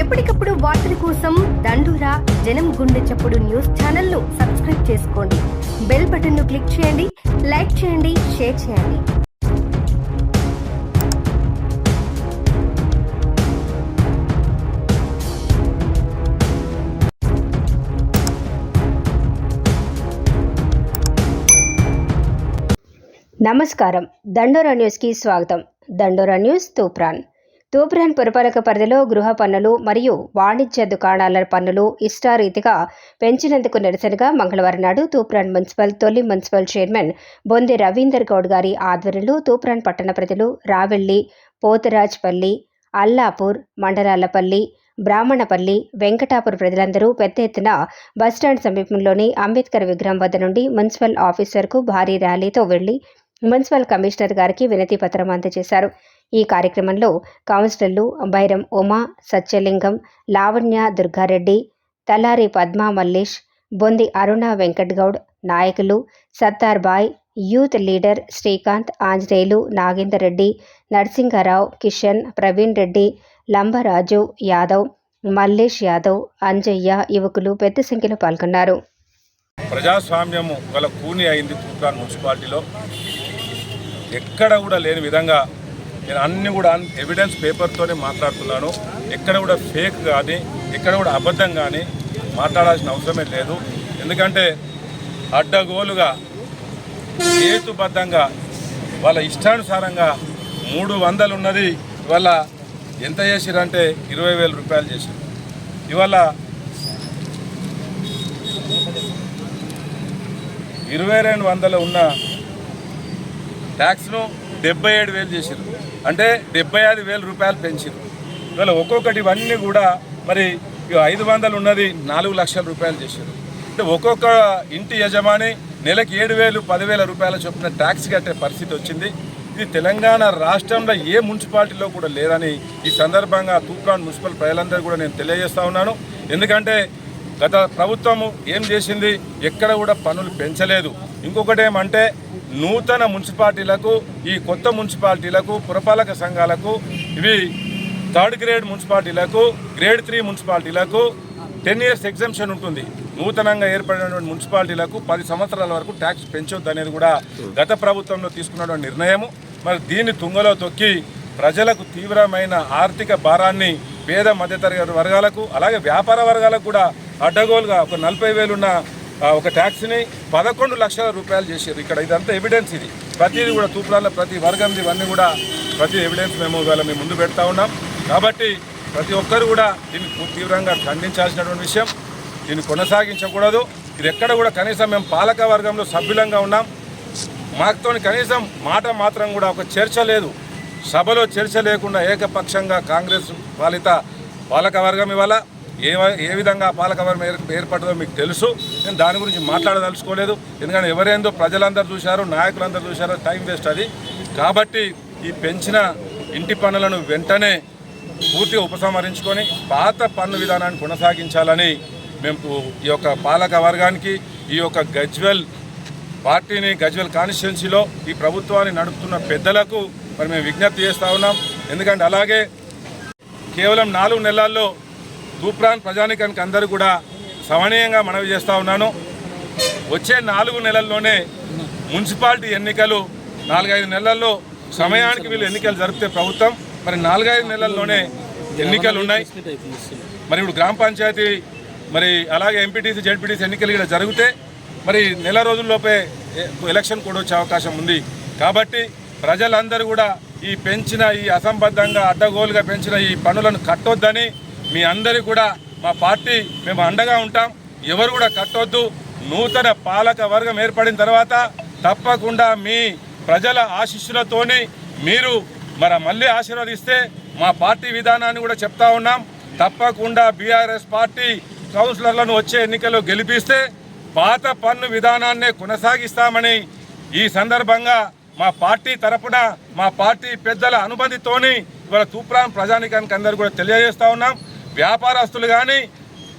ఎప్పటికప్పుడు వార్తల కోసం దండూరా జనం గుండె చప్పుడు న్యూస్ ఛానల్ను సబ్స్క్రైబ్ చేసుకోండి. బెల్ బటన్ను క్లిక్ చేయండి లైక్ చేయండి షేర్ చేయండి. నమస్కారం. దండోరా న్యూస్కి స్వాగతం. దండోరా న్యూస్ తూప్రాన్. తూప్రాన్ పురపాలక పరిధిలో గృహ పన్నులు మరియు వాణిజ్య దుకాణాల పన్నులు ఇష్టారీతిగా పెంచినందుకు నిరసనగా మంగళవారం నాడు తూప్రాన్ మున్సిపల్ తొలి మున్సిపల్ చైర్మన్ బొంది రవీందర్ గౌడ్ గారి ఆధ్వర్యంలో తూప్రాన్ పట్టణ ప్రజలు రావెల్లి పోతరాజ్పల్లి అల్లాపూర్ మండలాలపల్లి బ్రాహ్మణపల్లి వెంకటాపూర్ ప్రజలందరూ పెద్ద ఎత్తున బస్టాండ్ సమీపంలోని అంబేద్కర్ విగ్రహం వద్ద నుండి మున్సిపల్ ఆఫీసర్కు భారీ ర్యాలీతో వెళ్ళి మున్సిపల్ కమిషనర్ గారికి వినతి పత్రం అందజేశారు. ఈ కార్యక్రమంలో కౌన్సిలర్లు బైరం ఉమా సత్యలింగం లావణ్య దుర్గారెడ్డి తలారి పద్మా మల్లేష్ బొంది అరుణ వెంకట్ గౌడ్ నాయకులు సత్తార్ బాయ్ యూత్ లీడర్ శ్రీకాంత్ ఆంజనేయులు నాగేందర్ రెడ్డి నరసింహారావు కిషన్ ప్రవీణ్ రెడ్డి లంబరాజు యాదవ్ మల్లేష్ యాదవ్ అంజయ్య యువకులు పెద్ద సంఖ్యలో పాల్గొన్నారు. ప్రజాస్వామ్యము గల కూని అయింది మున్సిపాలిటీలో. ఎక్కడ కూడా లేని విధంగా నేను అన్ని కూడా ఎవిడెన్స్ పేపర్తోనే మాట్లాడుతున్నాను. ఎక్కడ కూడా ఫేక్ కానీ ఎక్కడ కూడా అబద్ధం కానీ మాట్లాడాల్సిన అవసరమే లేదు. ఎందుకంటే అడ్డగోలుగా హేతుబద్ధంగా వాళ్ళ ఇష్టానుసారంగా మూడు వందలు ఉన్నది ఇవాళ ఎంత చేసిరంటే ఇరవై వేల రూపాయలు చేశారు ఇవాళ ఇరవై రెండు వందలు ఉన్న ట్యాక్స్ను డెబ్బై ఏడు వేలు చేసారు అంటే డెబ్బై ఐదు వేల రూపాయలు పెంచారు ఇవాళ ఒక్కొక్కటి ఇవన్నీ కూడా మరి ఐదు వందలు ఉన్నది నాలుగు లక్షల రూపాయలు చేశారు అంటే ఒక్కొక్క ఇంటి యజమాని నెలకి ఏడు వేలు పదివేల రూపాయల చొప్పున ట్యాక్స్ కట్టే పరిస్థితి వచ్చింది. ఇది తెలంగాణ రాష్ట్రంలో ఏ మున్సిపాలిటీలో కూడా లేదని ఈ సందర్భంగా తూప్రాన్ మున్సిపల్ ప్రజలందరూ కూడా నేను తెలియజేస్తా ఉన్నాను. ఎందుకంటే గత ప్రభుత్వము ఏం చేసింది? ఎక్కడ కూడా పనులు పెంచలేదు. ఇంకొకటి ఏమంటే నూతన మున్సిపాలిటీలకు ఈ కొత్త మున్సిపాలిటీలకు పురపాలక సంఘాలకు ఇవి థర్డ్ గ్రేడ్ మున్సిపాలిటీలకు గ్రేడ్ త్రీ మున్సిపాలిటీలకు టెన్ ఇయర్స్ ఎగ్జామ్షన్ ఉంటుంది. నూతనంగా ఏర్పడినటువంటి మున్సిపాలిటీలకు పది సంవత్సరాల వరకు ట్యాక్స్ పెంచొద్దు అనేది కూడా గత ప్రభుత్వంలో తీసుకున్నటువంటి నిర్ణయము. మరి దీన్ని తుంగలో తొక్కి ప్రజలకు తీవ్రమైన ఆర్థిక భారాన్ని పేద మధ్యతరగతి వర్గాలకు అలాగే వ్యాపార వర్గాలకు కూడా అడ్డగోలుగా ఒక నలభై వేలున్న ఒక ట్యాక్సీని పదకొండు లక్షల రూపాయలు చేసారు ఇక్కడ ఇదంతా ఎవిడెన్స్ ఇది. ప్రతిది కూడా తూప్రాల ప్రతి వర్గం ఇవన్నీ కూడా ప్రతి ఎవిడెన్స్ మేము ఇవాళ మేము ముందు పెడతా ఉన్నాం. కాబట్టి ప్రతి ఒక్కరు కూడా దీన్ని తీవ్రంగా ఖండించాల్సినటువంటి విషయం. దీన్ని కొనసాగించకూడదు. ఇది ఎక్కడ కూడా కనీసం మేము పాలక వర్గంలో సభ్యులంగా ఉన్నాం. మాతో కనీసం మాట మాత్రం కూడా ఒక చర్చ లేదు. సభలో చర్చ లేకుండా ఏకపక్షంగా కాంగ్రెస్ పాలిత పాలక వర్గం ఇవాళ ఏ ఏ విధంగా పాలకవర్గం ఏర్- ఏర్పడదో మీకు తెలుసు. నేను దాని గురించి మాట్లాడదలుచుకోలేదు. ఎందుకంటే ఎవరేందో ప్రజలందరూ చూశారు నాయకులందరూ చూశారు టైం వేస్ట్ అది. కాబట్టి ఈ పెంచిన ఇంటి పనులను వెంటనే పూర్తిగా ఉపసంహరించుకొని పాత పన్ను విధానాన్ని కొనసాగించాలని మేము ఈ యొక్క పాలక వర్గానికి ఈ యొక్క గజ్వెల్ పార్టీని గజ్వెల్ కాన్స్టిట్యున్సీలో ఈ ప్రభుత్వాన్ని నడుపుతున్న పెద్దలకు మరి మేము విజ్ఞప్తి చేస్తూ ఉన్నాం. ఎందుకంటే అలాగే కేవలం నాలుగు నెలల్లో తూప్రాన్ ప్రజానికానికి అందరూ కూడా సమనీయంగా మనవి చేస్తూ ఉన్నాను. వచ్చే నాలుగు నెలల్లోనే మున్సిపాలిటీ ఎన్నికలు నాలుగైదు నెలల్లో సమయానికి వీళ్ళు ఎన్నికలు జరిపితే ప్రభుత్వం. మరి నాలుగైదు నెలల్లోనే ఎన్నికలు ఉన్నాయి. మరి ఇప్పుడు గ్రామ పంచాయతీ మరి అలాగే ఎంపీటీసీ జడ్పీటీసీ ఎన్నికలు కూడా జరిగితే మరి నెల రోజుల్లోపే ఎలక్షన్ కూడా వచ్చే అవకాశం ఉంది. కాబట్టి ప్రజలందరూ కూడా ఈ పెంచిన ఈ అసంబద్ధంగా అడ్డగోలుగా పెంచిన ఈ పనులను కట్టొద్దని మీ అందరి కూడా మా పార్టీ మేము అండగా ఉంటాం. ఎవరు కూడా కట్టొద్దు. నూతన పాలక వర్గం ఏర్పడిన తర్వాత తప్పకుండా మీ ప్రజల ఆశీస్సులతోని మీరు మరి మళ్ళీ ఆశీర్వదిస్తే మా పార్టీ విధానాన్ని కూడా చెప్తా ఉన్నాం. తప్పకుండా బీఆర్ఎస్ పార్టీ కౌన్సిలర్లను వచ్చే ఎన్నికల్లో గెలిపిస్తే పాత పన్ను విధానాన్నే కొనసాగిస్తామని ఈ సందర్భంగా మా పార్టీ తరపున మా పార్టీ పెద్దల అనుమతితోని ఇవాళ తూప్రాన్ ప్రజానికానికి అందరూ కూడా తెలియజేస్తా ఉన్నాం. వ్యాపారస్తులు కానీ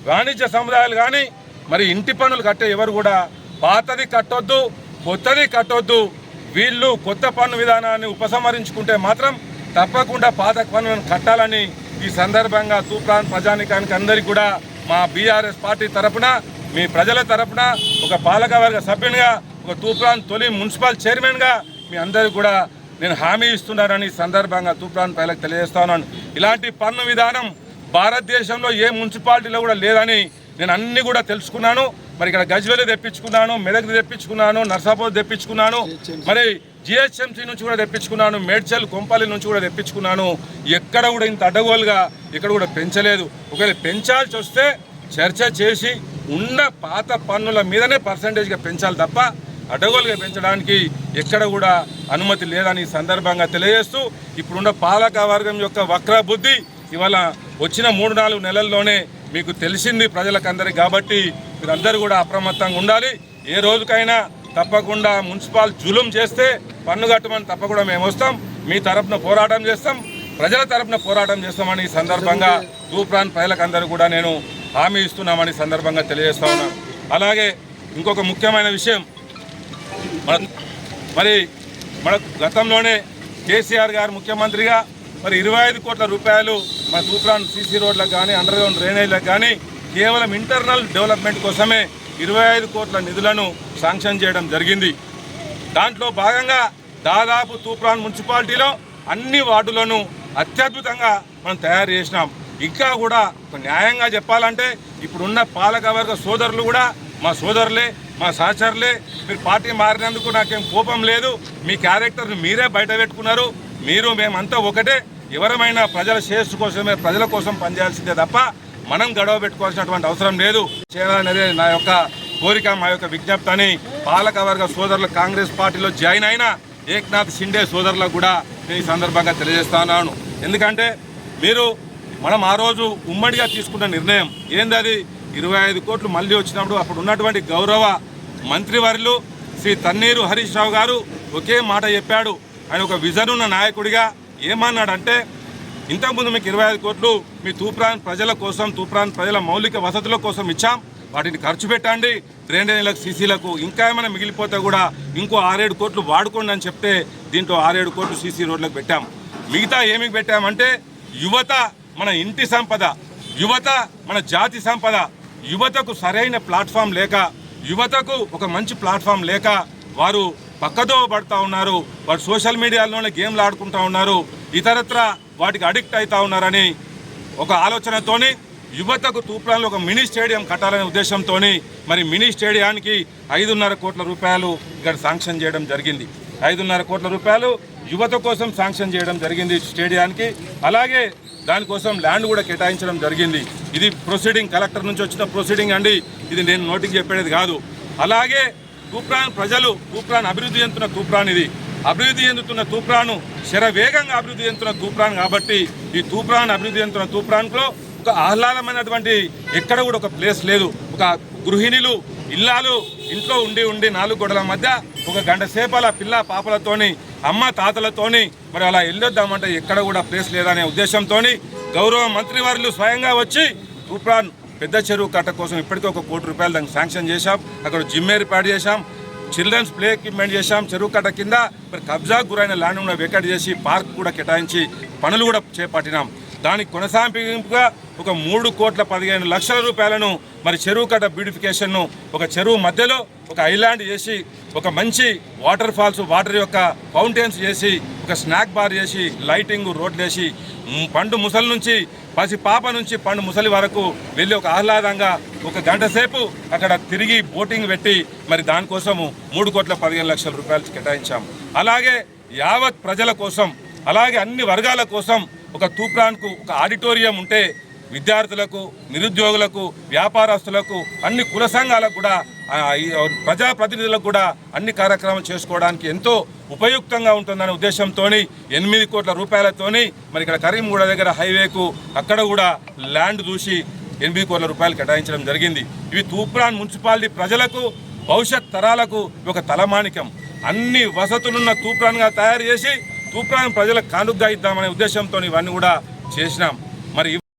వాణిజ్య సముదాయాలు కానీ మరి ఇంటి పన్నులు కట్టే ఎవరు కూడా పాతది కట్టొద్దు కొత్తది కట్టొద్దు. వీళ్ళు కొత్త పన్ను విధానాన్ని ఉపసంహరించుకుంటే మాత్రం తప్పకుండా పాత పన్నులను కట్టాలని ఈ సందర్భంగా తూప్రాన్ ప్రజానికానికి అందరికీ కూడా మా బీఆర్ఎస్ పార్టీ తరపున మీ ప్రజల తరపున ఒక పాలకవర్గ సభ్యునిగా ఒక తూప్రాన్ తొలి మున్సిపల్ చైర్మన్గా మీ అందరికీ కూడా నేను హామీ ఇస్తున్నానని ఈ సందర్భంగా తూప్రాన్ ప్రజలకు తెలియజేస్తా ఉన్నాను. ఇలాంటి పన్ను విధానం భారతదేశంలో ఏ మున్సిపాలిటీలో కూడా లేదని నేను అన్ని కూడా తెలుసుకున్నాను. మరి ఇక్కడ గజ్వేలి తెప్పించుకున్నాను మెదక్ తెప్పించుకున్నాను నర్సాపూర్ తెప్పించుకున్నాను మరి జిహెచ్ఎంసీ నుంచి కూడా తెప్పించుకున్నాను మేడ్చల్ కొంపల్లి నుంచి కూడా తెప్పించుకున్నాను. ఎక్కడ కూడా ఇంత అడ్డగోలుగా ఇక్కడ కూడా పెంచలేదు. ఒకవేళ పెంచాల్సి వస్తే చర్చ చేసి ఉన్న పాత పన్నుల మీదనే పర్సంటేజ్గా పెంచాలి తప్ప అడ్డగోలుగా పెంచడానికి ఎక్కడ కూడా అనుమతి లేదని ఈ సందర్భంగా తెలియజేస్తూ ఇప్పుడున్న పాలక వర్గం యొక్క వక్ర బుద్ధి ఇవాళ వచ్చిన మూడు నాలుగు నెలల్లోనే మీకు తెలిసింది ప్రజలకందరికీ కాబట్టి మీరందరూ కూడా అప్రమత్తంగా ఉండాలి. ఏ రోజుకైనా తప్పకుండా మున్సిపాల్ జులుం చేస్తే పన్ను కట్టమని తప్పకుండా మేము వస్తాం. మీ తరపున పోరాటం చేస్తాం. ప్రజల తరపున పోరాటం చేస్తామని ఈ సందర్భంగా తూప్రాన్ ప్రజలకందరూ కూడా నేను హామీ ఇస్తున్నామని సందర్భంగా తెలియజేస్తా ఉన్నాను. అలాగే ఇంకొక ముఖ్యమైన విషయం. మన మరి మన గతంలోనే కేసీఆర్ గారు ముఖ్యమంత్రిగా మరి ఇరవై ఐదు కోట్ల రూపాయలు మన తూప్రాన్ సీసీ రోడ్లకు కానీ అండర్ గ్రౌండ్ డ్రైనేజ్లకు కానీ కేవలం ఇంటర్నల్ డెవలప్మెంట్ కోసమే ఇరవై ఐదు కోట్ల నిధులను శాంక్షన్ చేయడం జరిగింది. దాంట్లో భాగంగా దాదాపు తూప్రాన్ మున్సిపాలిటీలో అన్ని వార్డులను అత్యద్భుతంగా మనం తయారు చేసినాం. ఇంకా కూడా ఒక న్యాయంగా చెప్పాలంటే ఇప్పుడున్న పాలకవర్గ సోదరులు కూడా మా సోదరులే మా సహచరులే మీరు పార్టీ మారినందుకు నాకేం కోపం లేదు. మీ క్యారెక్టర్ని మీరే బయట పెట్టుకున్నారు. మీరు మేమంతా ఒకటే. ఎవరమైనా ప్రజల శ్రేయస్సు కోసమే ప్రజల కోసం పనిచేయాల్సిందే తప్ప మనం గడవ పెట్టుకోవాల్సినటువంటి అవసరం లేదు. చేయాలనేదే నా యొక్క కోరిక మా యొక్క విజ్ఞప్తి అని పాలకవర్గ సోదరులు కాంగ్రెస్ పార్టీలో జాయిన్ అయిన ఏక్నాథ్ షిండే సోదరులకు కూడా నేను ఈ సందర్భంగా తెలియజేస్తున్నాను. ఎందుకంటే మీరు మనం ఆ రోజు ఉమ్మడిగా తీసుకున్న నిర్ణయం ఏంది అది? ఇరవై ఐదు కోట్లు మళ్ళీ వచ్చినప్పుడు అప్పుడు ఉన్నటువంటి గౌరవ మంత్రివర్యులు శ్రీ తన్నీరు హరీష్ రావు గారు ఒకే మాట చెప్పాడు. ఆయన ఒక విజన్ ఉన్న నాయకుడిగా ఏమన్నాడంటే ఇంతకుముందు మీకు ఇరవై ఐదు కోట్లు మీ తూప్రాన్ ప్రజల కోసం తూప్రాన్ ప్రజల మౌలిక వసతుల కోసం ఇచ్చాం. వాటిని ఖర్చు పెట్టండి. డ్రైనేజీలకు సీసీలకు ఇంకా ఏమైనా మిగిలిపోతే కూడా ఇంకో ఆరేడు కోట్లు వాడుకోండి అని చెప్తే దీంట్లో ఆరేడు కోట్లు సీసీ రోడ్లకు పెట్టాం. మిగతా ఏమి పెట్టామంటే యువత మన ఇంటి సంపద యువత మన జాతి సంపద యువతకు సరైన ప్లాట్ఫామ్ లేక యువతకు ఒక మంచి ప్లాట్ఫామ్ లేక వారు పక్కదో పడతా ఉన్నారు. వారు సోషల్ మీడియాలోనే గేమ్లు ఆడుకుంటూ ఉన్నారు. ఇతరత్ర వాటికి అడిక్ట్ అవుతా ఉన్నారని ఒక ఆలోచనతోని యువతకు తూప్రాన్లో ఒక మినీ స్టేడియం కట్టాలనే ఉద్దేశంతో మరి మినీ స్టేడియానికి ఐదున్నర కోట్ల రూపాయలు ఇక్కడ శాంక్షన్ చేయడం జరిగింది. ఐదున్నర కోట్ల రూపాయలు యువత కోసం శాంక్షన్ చేయడం జరిగింది స్టేడియానికి. అలాగే దానికోసం ల్యాండ్ కూడా కేటాయించడం జరిగింది. ఇది ప్రొసీడింగ్ కలెక్టర్ నుంచి వచ్చిన ప్రొసీడింగ్ అండి. ఇది నేను నోటికి చెప్పేది కాదు. అలాగే తూప్రాన్ ప్రజలు తూప్రాన్ అభివృద్ధి చెందుతున్న తూప్రాన్ ఇది. అభివృద్ధి చెందుతున్న తూప్రాను శరవేగంగా అభివృద్ధి చెందుతున్న తూప్రాన్ కాబట్టి ఈ తూప్రాన్ అభివృద్ధి చెందుతున్న తూప్రాన్లో ఒక ఆహ్లాదమైనటువంటి ఎక్కడ కూడా ఒక ప్లేస్ లేదు. ఒక గృహిణులు ఇల్లాలు ఇంట్లో ఉండి ఉండి నాలుగు గొడవల మధ్య ఒక గంట సేపల పిల్ల పాపలతోని అమ్మ తాతలతోని మరి అలా వెళ్ళొద్దామంటే ఎక్కడ కూడా ప్లేస్ లేదనే ఉద్దేశంతో గౌరవ మంత్రివర్యులు స్వయంగా వచ్చి తూప్రాన్ పెద్ద చెరువు కట్ట కోసం ఇప్పటికే ఒక కోటి రూపాయలు దానికి శాంక్షన్ చేశాం. అక్కడ జిమ్ ఏర్పాటు చేశాం. చిల్డ్రన్స్ ప్లే ఎక్విప్మెంట్ చేశాం. చెరువు కట్ట కింద మరి కబ్జాకు గురైన ల్యాండ్ కూడా వెకట్ చేసి పార్క్ కూడా కేటాయించి పనులు కూడా చేపట్టినాం. దానికి కొనసాగింపుగా ఒక మూడు కోట్ల పదిహేను లక్షల రూపాయలను మరి చెరువు కట్ట బ్యూటిఫికేషన్ను ఒక చెరువు మధ్యలో ఒక ఐలాండ్ చేసి ఒక మంచి వాటర్ ఫాల్స్ వాటర్ యొక్క ఫౌంటైన్స్ చేసి ఒక స్నాక్ బార్ చేసి లైటింగ్ రోడ్లు వేసి పండు ముసలి నుంచి పసి పాప నుంచి పండు ముసలి వరకు వెళ్ళి ఒక ఆహ్లాదంగా ఒక గంట సేపు అక్కడ తిరిగి బోటింగ్ పెట్టి మరి దానికోసము మూడు కోట్ల పదిహేను లక్షల రూపాయలు కేటాయించాం. అలాగే యావత్ ప్రజల కోసం అలాగే అన్ని వర్గాల కోసం ఒక తూప్రాన్కు ఒక ఆడిటోరియం ఉంటే విద్యార్థులకు నిరుద్యోగులకు వ్యాపారస్తులకు అన్ని కుల సంఘాలకు కూడా ప్రజాప్రతినిధులకు కూడా అన్ని కార్యక్రమాలు చేసుకోవడానికి ఎంతో ఉపయుక్తంగా ఉంటుందనే ఉద్దేశంతో ఎనిమిది కోట్ల రూపాయలతోని మరి ఇక్కడ కరీంగూడ దగ్గర హైవేకు అక్కడ కూడా ల్యాండ్ చూసి ఎనిమిది కోట్ల రూపాయలు కేటాయించడం జరిగింది. ఇవి తూప్రాన్ మున్సిపాలిటీ ప్రజలకు భవిష్యత్ తరాలకు ఒక తలమానికం. అన్ని వసతులున్న తూప్రాన్గా తయారు చేసి తూప్రాన్ ప్రజలకు కానుగ్గా ఇద్దామనే ఉద్దేశంతో ఇవన్నీ కూడా చేసినాం. మరి